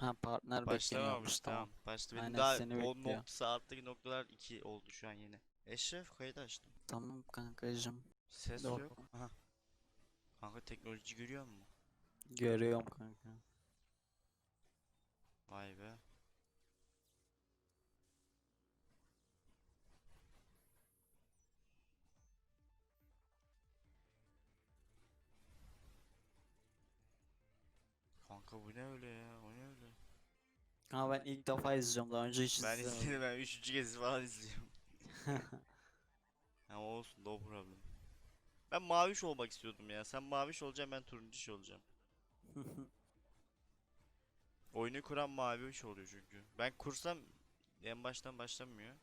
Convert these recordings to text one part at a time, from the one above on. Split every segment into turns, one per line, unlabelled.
Ha partner
Başlamamış tamam. Başta benim
Aynen,
daha
seni
o
bekliyor.
nokta saatteki noktalar 2 oldu şu an yeni. Eşref kayıt açtım.
Tamam kankacım.
Ses
Yok.
yok. Aha. Kanka teknoloji görüyor musun?
Görüyorum kanka.
Vay be. Kanka bu ne öyle ya?
Ha ben ilk defa izliyorum daha önce hiç
Ben
izlemedim.
izledim ben üçüncü kez falan izliyorum. Ama olsun no problem. Ben maviş olmak istiyordum ya. Sen maviş olacaksın ben turuncu olacağım. Oyunu kuran maviş oluyor çünkü. Ben kursam en baştan başlamıyor.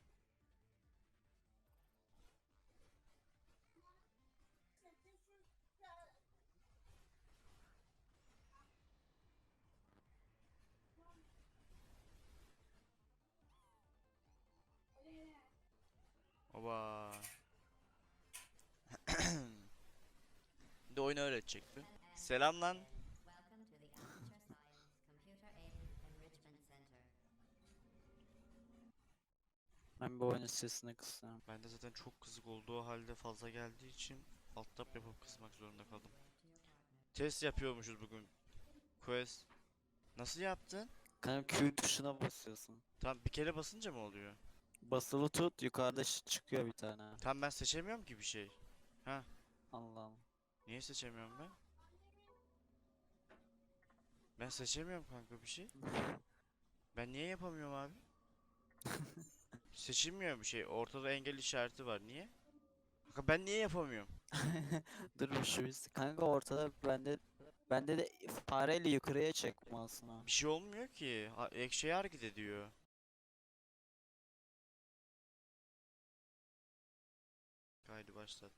Oba. Bir de oyunu öğretecekti. Selam lan.
Ben bu oyunun sesini kısıyorum.
Ben de zaten çok kızık olduğu halde fazla geldiği için alt tab yapıp kısmak zorunda kaldım. Test yapıyormuşuz bugün. Quest. Nasıl yaptın?
Kanka Q tuşuna basıyorsun.
Tam bir kere basınca mı oluyor?
Basılı tut yukarıda ş- çıkıyor bir tane.
Tam ben seçemiyorum ki bir şey.
Allah'ım.
Niye seçemiyorum ben? Ben seçemiyorum kanka bir şey. Ben niye yapamıyorum abi? Seçilmiyor bir şey. Ortada engel işareti var. Niye? Kanka ben niye yapamıyorum?
Dur bir şu biz. Kanka ortada bende bende de fareyle yukarıya çekme aslında.
Bir şey olmuyor ki. Ha, ek şey hareket ediyor. Kaydı başlat.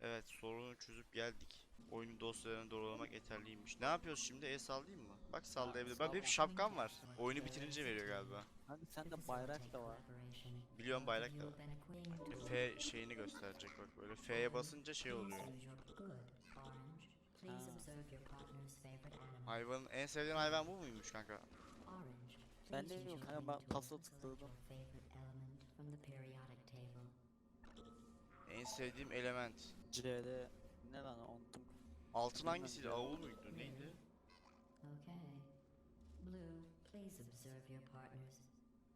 Evet sorunu çözüp geldik. Oyunun dosyalarını doğrulamak yeterliymiş. Ne yapıyoruz şimdi? E sallayayım mı? Bak sallayabilir. Bak benim şapkam var. Oyunu bitirince veriyor galiba.
Hadi sende bayrak da var.
Biliyorum bayrak da var. F şeyini gösterecek bak böyle. F'ye basınca şey oluyor. Hayvanın en sevdiğin hayvan bu muymuş kanka?
Ben de bilmiyorum kanka ben pasa tıkladım.
En sevdiğim element.
C'de ne lan unuttum.
Altın hangisiydi? Avul muydu? Neydi?
Okay. Blue, please observe your partner's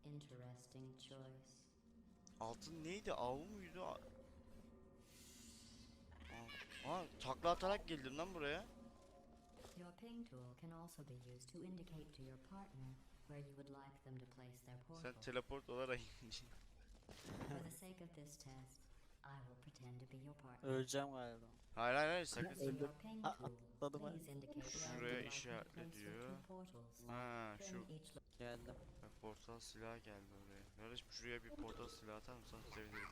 interesting choice.
Altın neydi? Avul muydu? Aa, aa, takla atarak geldim lan buraya.
Your ping tool can also be used to indicate to your partner where you would like them to place their
Sen
portal.
teleport olarak
For the sake of this test, I will pretend to be your partner.
Öleceğim galiba.
Hayır hayır hayır sakın.
Aa,
tool,
atladım ben.
Şuraya işaretle diyor. Ha şu
Geldim.
bak, portal silahı geldi oraya. Kardeşim şuraya bir portal silahı atar mısın? Sevinirim.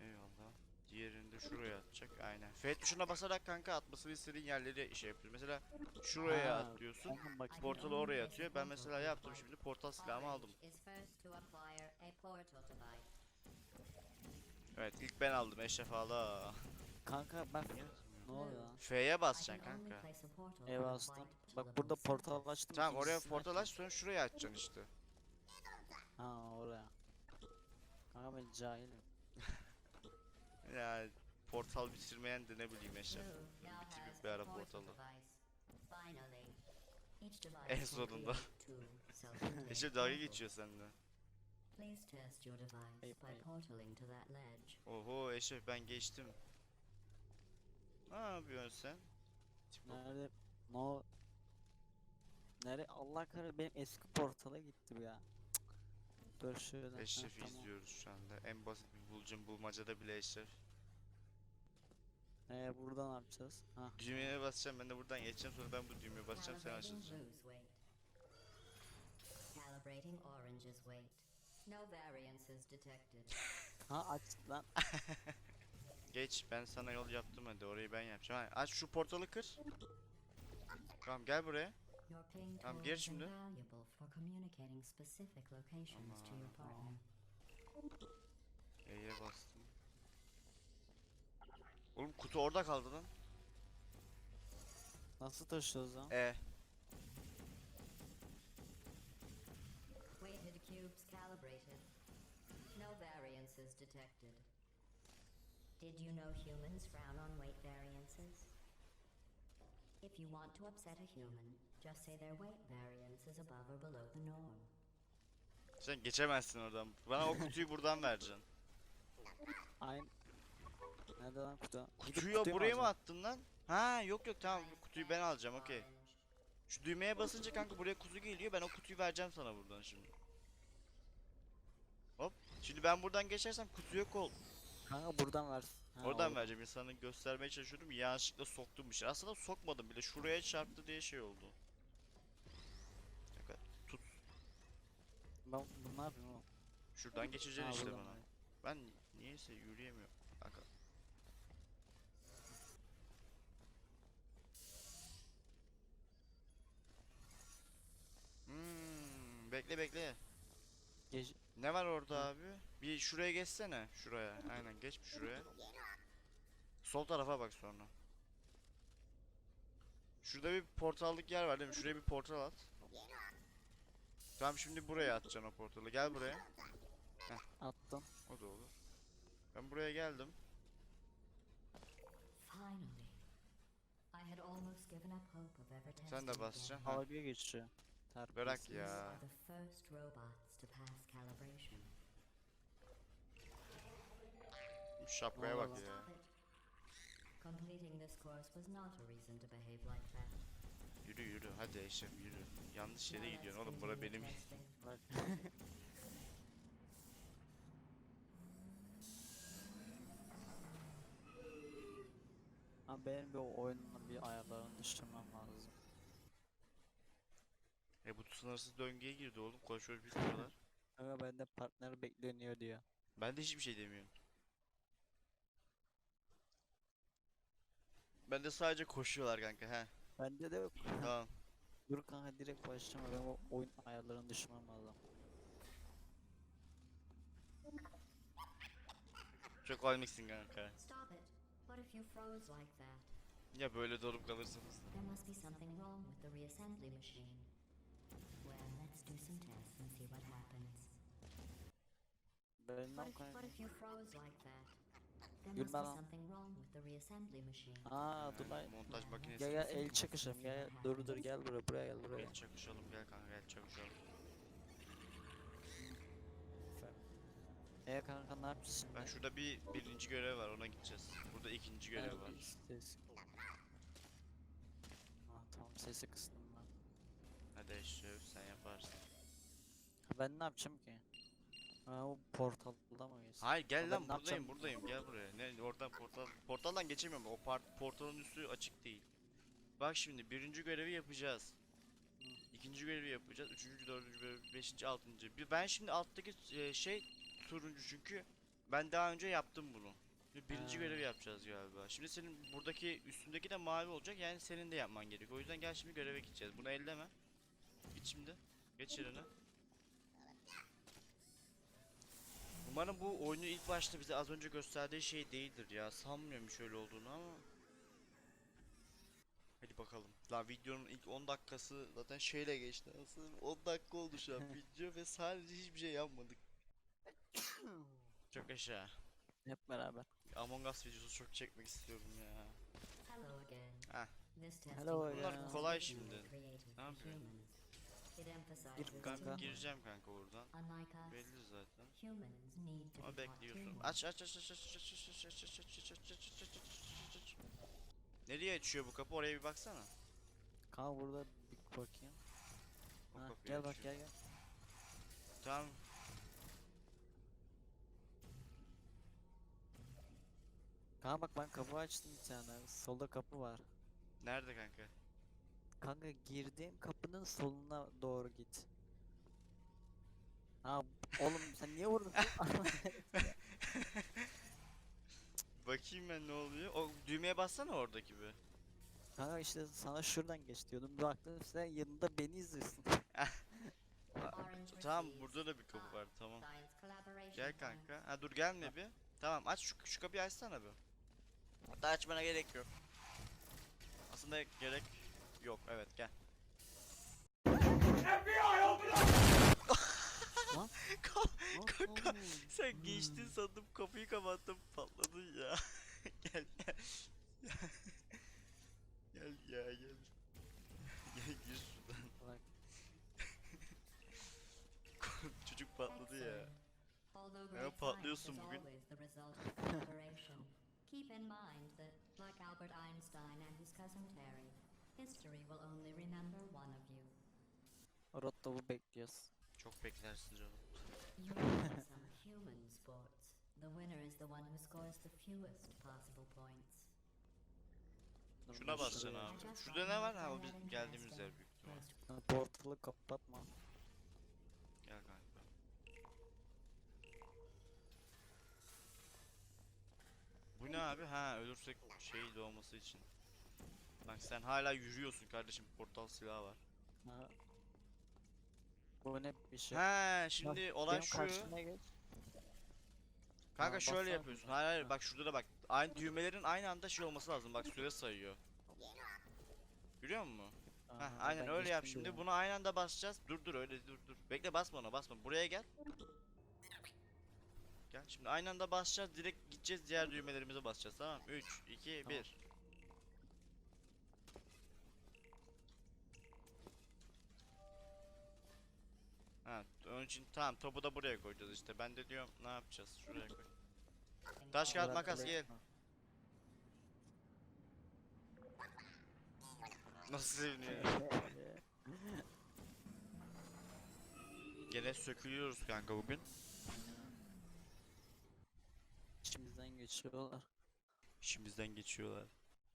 Eyvallah. Diğerini de şuraya atacak. Aynen. F tuşuna basarak kanka atmasını istediğin yerleri şey yapıyoruz. Mesela şuraya
Ha,
atlıyorsun.
Bak
Portalı oraya atıyor. Ben mesela yaptım şimdi portal silahımı aldım.
Orange is first to acquire a portal device.
Evet ilk ben aldım Eşref
kanka ben ne oluyor lan?
F'ye basacaksın kanka.
Ev astım. Bak burada portal açtım.
Tamam oraya portal aç sonra şuraya açacaksın işte.
Ha oraya. Kanka ben cahilim.
Ya portal bitirmeyen de ne bileyim Eşref. Bitirip bir ara
portal
portalı. En sonunda. Eşref dalga geçiyor sende.
Please test your device by portaling to that ledge.
Oho Eşref ben geçtim. Ne yapıyorsun sen?
Nerede? No. Nere? Allah kahretsin benim eski portala gitti bu ya. Cık. Dur şöyle. ha,
Eşref'i
tamam.
izliyoruz şu anda. En basit bir bulcum bulmacada bile Eşref.
Ee burada ne yapacağız? Ha.
Düğmeye basacağım ben de buradan geçeceğim sonra ben bu düğmeye basacağım sen
weight. Calibrating orange's weight. No variances detected.
Ha aç lan.
Geç ben sana yol yaptım hadi orayı ben yapacağım. Ha, aç şu portalı kır. Tamam gel buraya.
Your ping
Tamam, gir şimdi.
invaluable for communicating specific locations to your partner.
E'ye bastım. Oğlum kutu orada kaldı lan.
Nasıl taşıyoruz lan?
E.
variances detected. Did you know humans frown on weight variances? If you want to upset a human, just say their weight variance is above or below the norm.
Sen geçemezsin oradan. Bana o kutuyu buradan vereceksin.
Aynı. Nerede lan kutu?
Kutuyu
kutuyu
buraya mı attın lan? Ha yok yok tamam bu kutuyu ben alacağım okey. Şu düğmeye basınca kanka buraya kutu geliyor ben o kutuyu vereceğim sana buradan şimdi. Şimdi ben buradan geçersem kutuya kol.
Kanka buradan ver. Ha,
Oradan
oldu.
vereceğim insanı göstermeye çalışıyordum yanlışlıkla soktum bir şey. Aslında sokmadım bile şuraya çarptı diye şey oldu. Dakika, Tut.
Ben bunu ne yapayım oğlum?
Şuradan geçeceksin
Ha,
işte
buradan
bana.
ver.
Ben niyeyse yürüyemiyorum. Kanka. Hmm, bekle bekle.
Geç.
Ne var orada abi? Bir şuraya geçsene. Şuraya. Aynen geç bir şuraya. Sol tarafa bak sonra. Şurada bir portallık yer var değil mi? Şuraya bir portal at. Tamam şimdi buraya atacaksın o portalı. Gel buraya.
Attım.
O da olur. Ben buraya geldim. Sen de basacaksın. Ha.
Dalga geçiyor.
Bırak ya.
To pass calibration.
Şapkaya bak ya.
Completing this course was not a reason to behave like that.
Yürü yürü hadi Eşref yürü. Yanlış yere gidiyorsun oğlum bura benim.
Abi benim bir oyunun bir ayarlarını düşürmem lazım.
E bu sınırsız döngüye girdi oğlum koşuyor bir kadar.
Ama bende partner bekleniyor diyor.
Ben de hiçbir şey demiyorum. Ben de sadece koşuyorlar kanka he.
Bende de yok.
Tamam.
Dur kanka direkt başlama ben o oyun ayarlarını düşürmem lazım.
Çok komiksin kanka.
Stop it. What if you froze like that?
Ya böyle donup kalırsanız.
There must be something wrong with the reassembly machine. Do some tests and see what happens.
Ben
What if, what if you froze like that? There
Gülme
must be
lan.
something wrong with the reassembly machine.
Aa dur lan.
montaj makinesi.
Gel gel el çakışalım gel gel. dur dur gel buraya buraya gel buraya.
Gel çakışalım gel kanka gel çakışalım.
E kanka ne yapacağız şimdi?
Ben şurada bir birinci görev var ona gideceğiz. Burada ikinci görev var.
Ses. Ah tamam sesi kıstım ben.
Hadi Eşref sen yaparsın.
Ben ne yapacağım ki? Ha o portalda mı geçsin?
Hayır gel
Ben
lan
ne
buradayım
yapacağım?
buradayım gel buraya. Ne oradan portal portaldan geçemiyorum. O part, portalın üstü açık değil. Bak şimdi birinci görevi yapacağız. İkinci görevi yapacağız. Üçüncü, dördüncü beşinci, altıncı. Bir ben şimdi alttaki e, şey turuncu çünkü ben daha önce yaptım bunu. Şimdi birinci
Ha.
görevi yapacağız galiba. Şimdi senin buradaki üstündeki de mavi olacak yani senin de yapman gerekiyor. O yüzden gel şimdi göreve gideceğiz. Bunu elleme. Git şimdi. Geç yerine. Umarım bu oyunu ilk başta bize az önce gösterdiği şey değildir ya. Sanmıyorum şöyle olduğunu ama. Hadi bakalım. Lan videonun ilk 10 dakikası zaten şeyle geçti. Nasıl 10 dakika oldu şu an video ve sadece hiçbir şey yapmadık. Çok aşağı.
Hep beraber.
Among Us videosu çok çekmek istiyorum ya.
Hello again. Testing
Hello again.
was
kolay şimdi. Ne yapıyorsun?
Gir
Kanka gireceğim kanka oradan. Belli zaten. Ama bekliyorsun. Aç aç aç aç aç aç aç aç aç aç aç aç aç aç aç aç aç aç aç aç. Nereye açıyor bu kapı? Oraya bir baksana.
Kanka burada bir bakayım. Ha, gel bak gel gel.
Tamam.
Kanka bak ben kapı açtım bir tane. Solda kapı var.
Nerede kanka?
Kanka girdiğim kapının soluna doğru git. Ha oğlum sen niye vurdun?
Bakayım ben ne oluyor. O düğmeye bassana oradaki bir.
Kanka işte sana şuradan geç diyordum. Bir baktım sen yanında beni izliyorsun.
Tamam burada da bir kapı var tamam. Gel kanka. Ha dur gelme bir. Tamam aç şu, şu kapıyı açsana bir. Hatta açmana gerek yok. Aslında gerek yok evet gel. Ka- ka-
oldu?
Sen geçtin sandım kapıyı kapattım patladın ya. gel gel. gel ya gel. gel gir şuradan.
Bak.
Çocuk patladı ya. Ya patlıyorsun bugün.
keep in mind that, like Albert Einstein and his cousin Terry, history will only remember one of you.
Rotto'yu bekliyoruz.
Çok beklersin canım.
You some human sports. The winner is the one who scores the fewest possible points.
Şuna
şuraya-
abi. Şurada ne var? Ha o bizim geldiğimiz yer büyük ihtimal.
Ha, Portalı kapatma.
Gel kanka. Bu ne abi? Ha ölürsek şey doğması için. Bak sen hala yürüyorsun kardeşim. Portal silahı var.
Ha. Bu ne bir şey? Bak,
şimdi olay
benim
şu.
karşıma geç.
Kanka
Ha,
şöyle
baksana.
yapıyorsun. Hayır hayır
Ha.
bak şurada da bak. Aynı düğmelerin aynı anda şey olması lazım. Bak süre sayıyor. Görüyor musun?
Aa,
Heh, aynen
ben
öyle yap
geçtim
şimdi.
bile.
Bunu aynı anda basacağız. Dur dur öyle dur dur. Bekle basma ona basma. Buraya gel. Gel şimdi aynı anda basacağız. Direkt gideceğiz diğer düğmelerimize basacağız tamam 3 2
Tamam.
1 Ha, onun için tamam topu da buraya koyacağız işte. Ben de diyorum ne yapacağız? Şuraya koy. Taş kağıt makas gel. Nasıl seviniyor? Gene sökülüyoruz kanka bugün.
İçimizden geçiyorlar.
İşimizden geçiyorlar.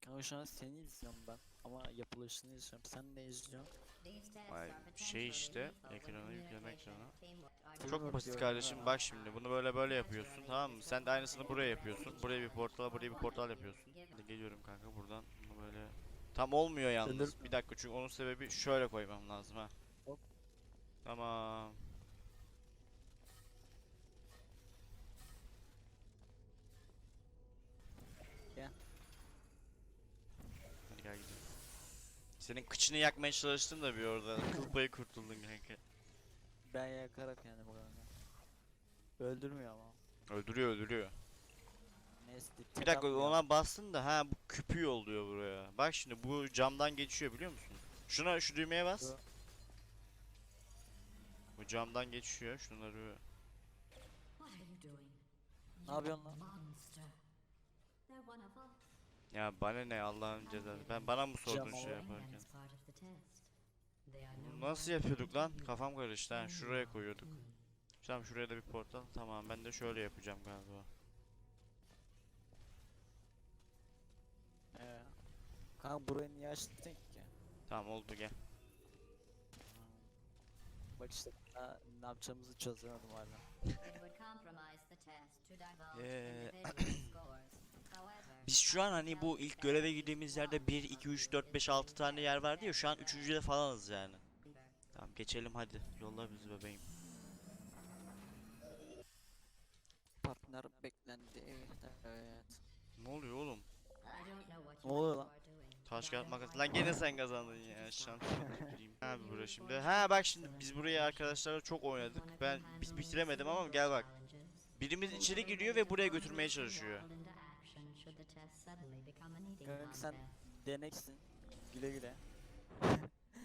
Kanka şu an seni izliyorum ben. Ama yapılışını izliyorum. Sen ne izliyorsun?
Are
şey işte, ekrana yükleme
communication
ekrana.
and teamwork are
Çok
basit kardeşim bak şimdi bunu böyle böyle yapıyorsun tamam mı? Sen de aynısını buraya yapıyorsun. Buraya bir portal buraya bir portal yapıyorsun. Şimdi geliyorum kanka buradan bunu böyle Tam olmuyor yalnız. Bir dakika çünkü onun sebebi şöyle koymam lazım ha. Tamam.
Gel.
Hadi gel gidelim. Senin kıçını yakmaya çalıştım da bir orada. Kıl payı kurtuldun kanka.
Ben yakarak yani bu kadar. Öldürmüyor ama.
Öldürüyor öldürüyor.
Neyse.
Bir dakika
atmıyor.
ona bastın da ha bu küpü oluyor buraya. Bak şimdi bu camdan geçiyor biliyor musun? Şuna şu düğmeye bas.
Dur.
Bu camdan geçiyor şunları.
Ne yapıyorsun lan?
Monster. They're one of us.
Ya bana ne Allah'ın cezası. Ben bana mı sordun şey yaparken? Nasıl yapıyorduk lan? Kafam karıştı ha. Şuraya koyuyorduk. Tamam şuraya da bir portal. Tamam ben de şöyle yapacağım galiba.
Ee, kanka burayı niye açtın ki?
Tamam oldu gel.
Bak işte daha ne yapacağımızı çözemedim hala.
It
Biz şu an hani bu ilk göreve girdiğimiz yerde 1, 2, 3, 4, 5, 6 tane yer vardı ya şu an 3. falanız yani. Tamam geçelim hadi. Yolla bizi bebeğim.
Partner beklendi. Evet.
Ne oluyor oğlum?
Ne oluyor lan?
Taş kağıt makas. Lan gene sen kazandın ya.
you
Şans
will
tüküreyim. Ha bura şimdi. Ha bak şimdi biz burayı arkadaşlarla çok oynadık. Ben biz bitiremedim ama gel bak. Birimiz içeri giriyor ve buraya götürmeye çalışıyor.
Kanka sen deneksin. Güle güle.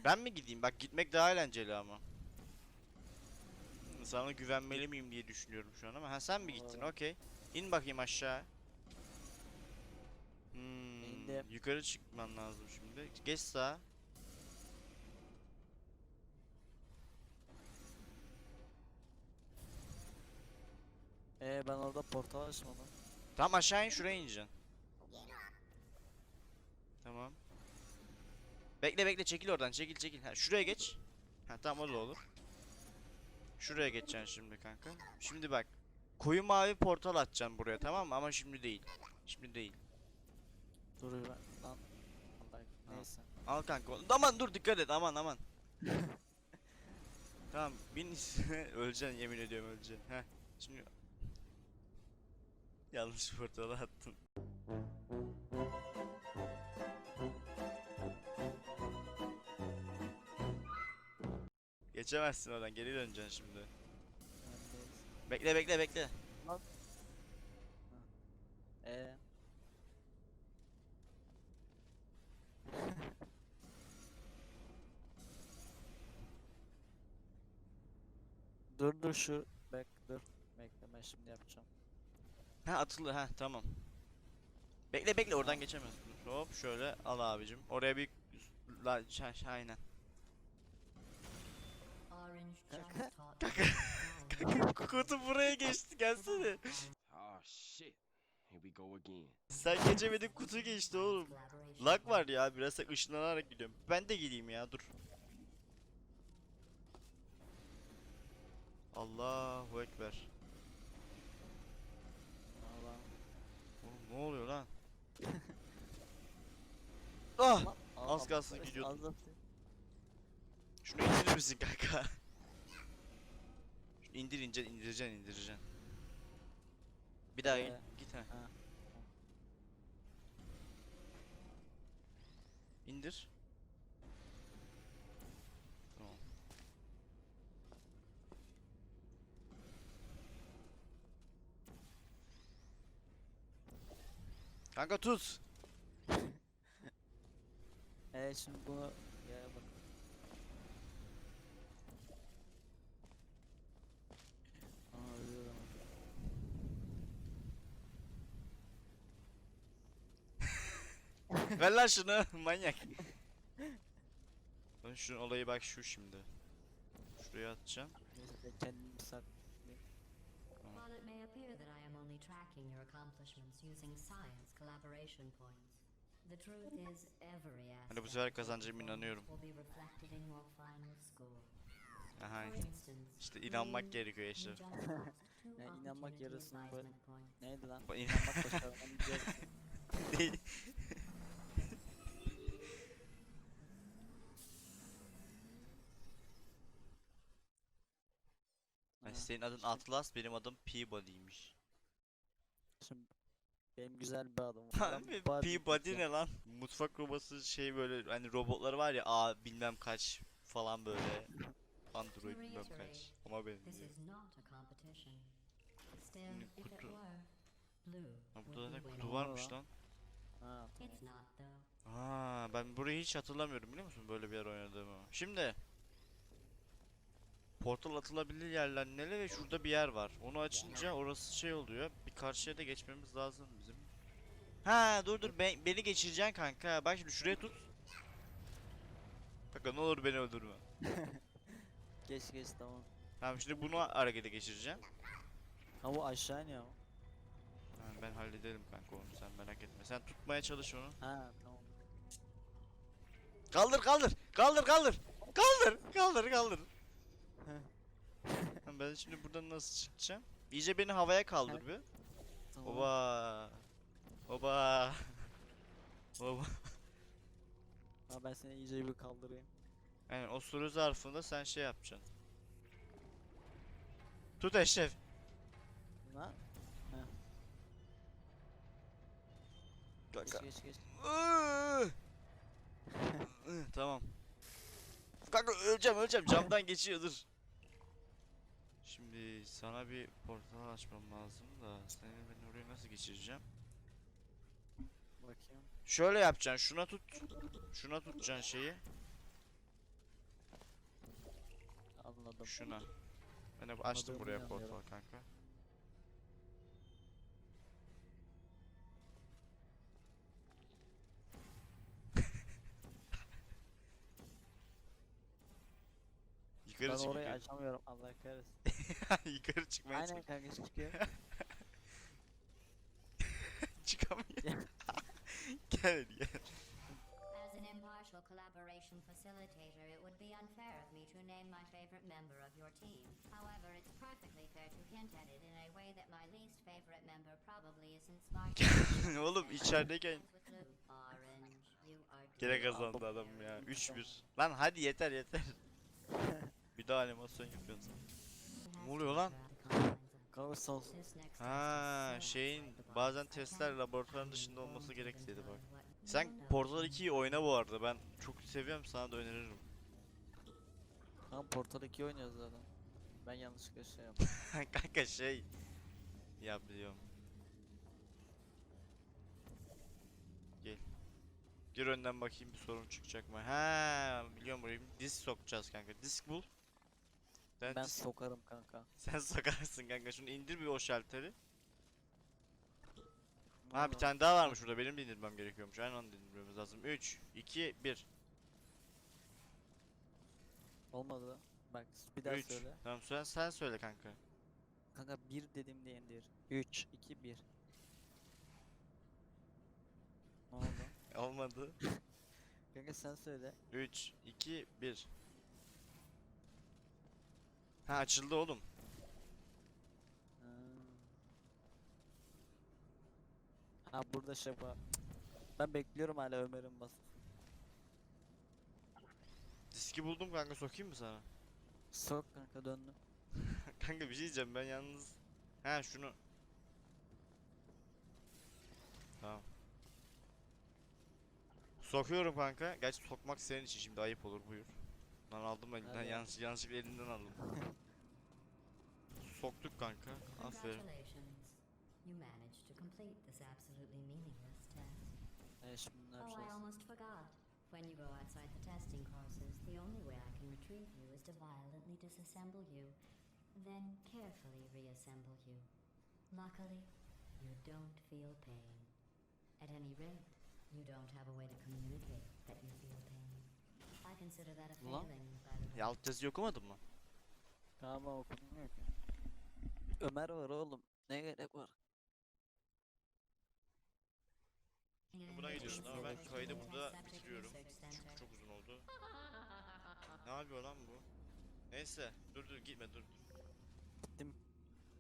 Ben mi gideyim? Bak gitmek daha eğlenceli ama. Sana güvenmeli miyim diye düşünüyorum şu an ama. Ha sen mi gittin? Okey. İn bakayım aşağı. Hmm,
İndim.
yukarı çıkman lazım şimdi. Geç sağa.
Ee ben orada portal açmadım.
Tamam aşağı in şuraya ineceksin. Tamam. Bekle bekle çekil oradan çekil çekil. Ha şuraya geç. Ha tamam o da olur. Şuraya geçeceksin şimdi kanka. Şimdi bak. Koyu mavi portal atacaksın buraya tamam mı? Ama şimdi değil. Şimdi değil.
Dur ben lan. Neyse.
Al kanka. Aman dur dikkat et aman aman. tamam bin öleceksin yemin ediyorum öleceksin. Heh. Şimdi yanlış portala attın. Geçemezsin oradan geri döneceksin şimdi. Bekle bekle bekle.
Ee. dur dur şu bek dur. Bekle ben şimdi yapacağım.
Ha atıldı ha tamam. Bekle bekle oradan geçemez. Hop şöyle al abicim. Oraya bir la şa- şa- aynen.
Kaka.
how
Kutu buraya geçti gelsene.
Oh shit. Here we go again.
Sen geçemedin kutu geçti oğlum. Lag var ya biraz ışınlanarak gidiyorum. Ben de gideyim ya dur. Allahu ekber.
Allah.
Oğlum ne oluyor lan? ah! Az kalsın gidiyordum.
az da-
Şunu indirir misin kanka? Şunu indir ince indireceksin indireceksin. Bir daha in,
Ee,
git ha.
ha.
İndir. Tamam. Kanka tut.
Evet şimdi bunu ya bak. Aa ölüyorum.
Ver lan şunu manyak. Ben şunun olayı bak şu şimdi. Şuraya atacağım.
Neyse ben kendimi sak.
While it may appear that I am only tracking your accomplishments using science collaboration points, the truth is every
Hani bu
aspect
sefer
performance
inanıyorum.
will be reflected in your final score.
Aha. İşte inanmak gerekiyor
two
Ya inanmak yarısını. Neydi lan? İnanmak başarmanın yarısı.
senin adın Atlas, benim adım Peabody'ymiş.
Şimdi benim güzel bir adım var.
Peabody ne lan? Mutfak robası şey böyle hani robotlar var ya a bilmem kaç falan böyle. Android bilmem kaç. Ama
if it
kutu.
were, blue
Ha burada
winning.
kutu varmış lan.
Ha,
ben burayı hiç hatırlamıyorum biliyor musun böyle bir yer oynadığımı. Şimdi Portal atılabilir yerler neler ve şurada bir yer var. Onu açınca orası şey oluyor. Bir karşıya da geçmemiz lazım bizim. Ha dur dur ben, beni geçireceksin kanka. Bak şimdi şuraya tut. Kanka ne olur beni öldürme.
Geç geç tamam.
Tamam şimdi bunu harekete geçireceğim.
Ha bu aşağı iniyor. mu?
Tamam ben hallederim kanka onu sen merak etme. Sen tutmaya çalış onu.
Ha tamam.
Kaldır kaldır. Kaldır kaldır. Kaldır kaldır kaldır. Ben şimdi buradan nasıl çıkacağım? İyice beni havaya kaldır bir.
tamam.
Oba. Oba. Oba.
Ha, ben seni iyice bir kaldırayım.
Yani o soru zarfında sen şey yapacaksın. Tut Eşref.
Geç
Kanka.
geç geç.
Iı, tamam. Kanka öleceğim öleceğim camdan geçiyor dur. Şimdi sana bir portal açmam lazım da seni ben oraya nasıl geçireceğim?
Bakayım.
Şöyle yapacaksın şuna tut. Şuna tutacaksın şeyi.
Anladım.
Şuna. Ben hep açtım buraya portal kanka. Yukarı
Ben orayı
yukarı.
açamıyorum Allah kahretsin.
yukarı çıkmaya
Aynen kanka çıkıyor.
Çıkamıyor. gel gel.
As an impartial collaboration facilitator, it would be unfair of me to name my favorite member of your team. However, it's perfectly fair to hint at it in a way that my least favorite member probably isn't smart.
Oğlum içerideyken gene kazandı adam ya.
very
3-1. Lan hadi yeter yeter. Bir daha animasyon yapıyorsun. Ne oluyor lan?
İs
Ha şeyin bazen testler laboratuvarın dışında olması gerek dedi bak. Sen. Portal 2'yi oyna bu arada. Ben çok seviyorum sana da öneririm.
Kanka Portal 2 oynuyoruz zaten. Ben yanlışlıkla şey yaptım.
kanka şey yap diyorum. Gel. Gir önden bakayım bir sorun çıkacak mı? Ha, biliyorum burayı. Disk sokacağız kanka. Disk bul. Ben,
Ben sokarım kanka.
Sen sokarsın kanka. Şunu indir bir o şalteri. Ha bir tane daha varmış burada. Benim de indirmem gerekiyormuş. Aynı anda indirmemiz lazım. 3, 2, 1.
Olmadı. Bak bir daha
3.
söyle.
Tamam sen, sen söyle kanka.
Kanka 1 dediğimde indir. 3, 2, 1. Ne oldu?
Olmadı.
Kanka sen söyle.
3, 2, 1. Ha açıldı oğlum.
Ha. Ha burada şey var. Ben bekliyorum hala Ömer'in basın.
Diski buldum kanka sokayım mı sana?
Sok kanka döndüm.
kanka bir şey diyeceğim ben yalnız. Ha şunu. Tamam. Sokuyorum kanka. Gerçi sokmak senin için şimdi ayıp olur buyur. Lan aldım elinden yanlış yanlışlıkla elinden aldım. Soktuk kanka. Aferin.
Congratulations. You managed to complete this absolutely meaningless test.
E şimdi ne
Oh, I almost forgot. When you go outside the testing courses, the only way I can retrieve you is to violently disassemble you, then carefully reassemble you. Luckily, you don't feel pain. At any rate, you don't have a way to communicate that you feel pain. I consider that a
Ulan.
failing, by the way.
Ya alt yazıyı okumadın mı?
Tamam okumuyor ki. Ömer var oğlum. Ne gerek var?
Buna gidiyorsun ama ben kaydı burada bitiriyorum. Çünkü çok uzun oldu. Ne yapıyor lan bu? Neyse dur dur gitme dur dur.
Gittim.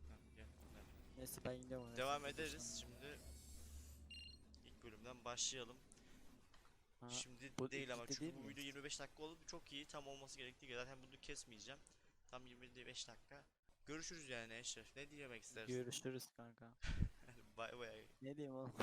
Tamam, gel, gel.
Neyse ben gidiyorum.
Devam ederiz şimdi. İlk bölümden başlayalım.
Ha,
Şimdi
bu
değil ama çünkü
değil
bu
mi?
video 25 dakika oldu. Çok iyi tam olması gerektiği gibi. Zaten bunu kesmeyeceğim. Tam 25 dakika. Görüşürüz yani Eşref. Ne diyemek istersin?
Görüşürüz kanka.
Bay bay.
Ne diyeyim oğlum?